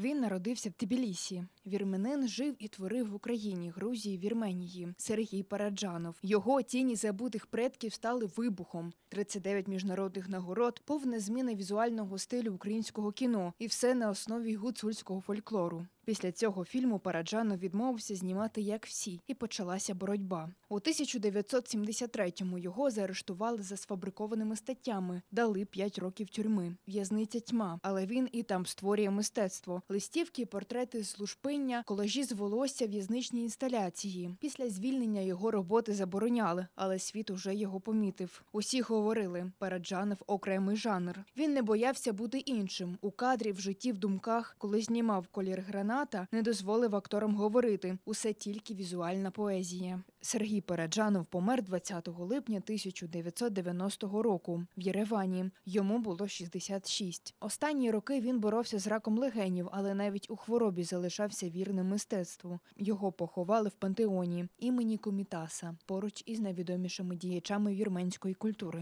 Він народився в Тбілісі. Вірменин жив і творив в Україні, Грузії, Вірменії. Сергій Параджанов. Його тіні забутих предків стали вибухом. 39 міжнародних нагород, повне зміни візуального стилю українського кіно, і все на основі гуцульського фольклору. Після цього фільму Параджанов відмовився знімати як всі, і почалася боротьба. У 1973-му його заарештували за сфабрикованими статтями, дали 5 років тюрми. В'язниця тьма, але він і там створює мистецтво: листівки, портрети з лушпиння, колажі з волосся, в'язничні інсталяції. Після звільнення його роботи забороняли, але світ уже його помітив. Усі говорили: Параджанов окремий жанр. Він не боявся бути іншим у кадрі, в житті, в думках, коли знімав колір граната, не дозволив акторам говорити. Усе тільки візуальна поезія. Сергій Параджанов помер 20 липня 1990 року в Єревані. Йому було 66. Останні роки він боровся з раком легенів, але навіть у хворобі залишався вірним мистецтву. Його поховали в пантеоні імені Комітаса поруч із найвідомішими діячами вірменської культури.